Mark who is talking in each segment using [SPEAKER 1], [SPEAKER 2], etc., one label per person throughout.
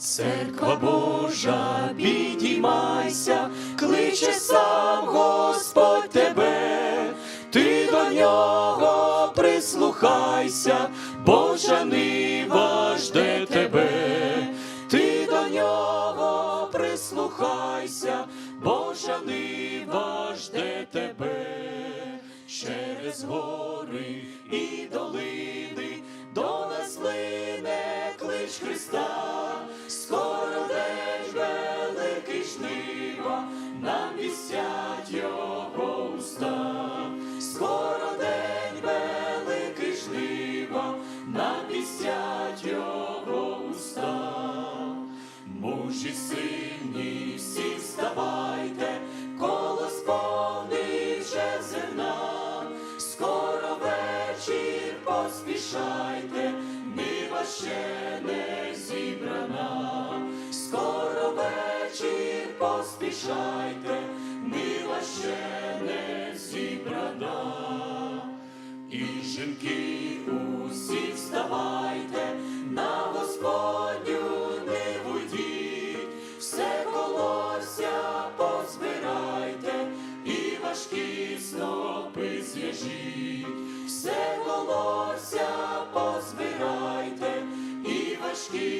[SPEAKER 1] Церква Божа, підіймайся, кличе сам Господь тебе, ти до нього прислухайся, Божа нива жде тебе, ти до нього прислухайся, Божа нива жде тебе, через гори і долини нам вістять його уста, скоро день великий жнива, нам вістять його уста. Мужі сильні, всі вставайте, колос повний зерна, скоро вечір поспішайте, нива ще ще не зібрана. І жінки усі вставайте, на Господню не йдіть, все колося позбирайте, і важкі снопи зв'яжіть, все колося позбирайте, і важкі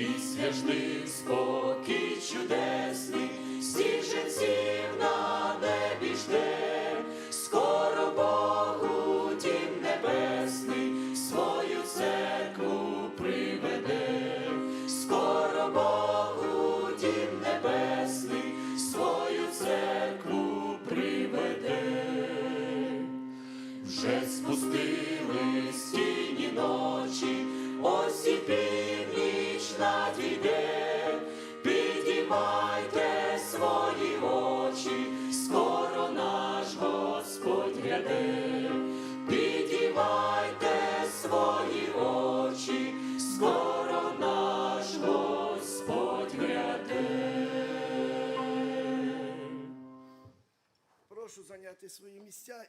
[SPEAKER 1] Після жних спокій чудесний, всіх жінців на свої очі, скоро наш Господь гряде, підіймайте свої очі, скоро наш Господь гряде.
[SPEAKER 2] Прошу зайняти свої місця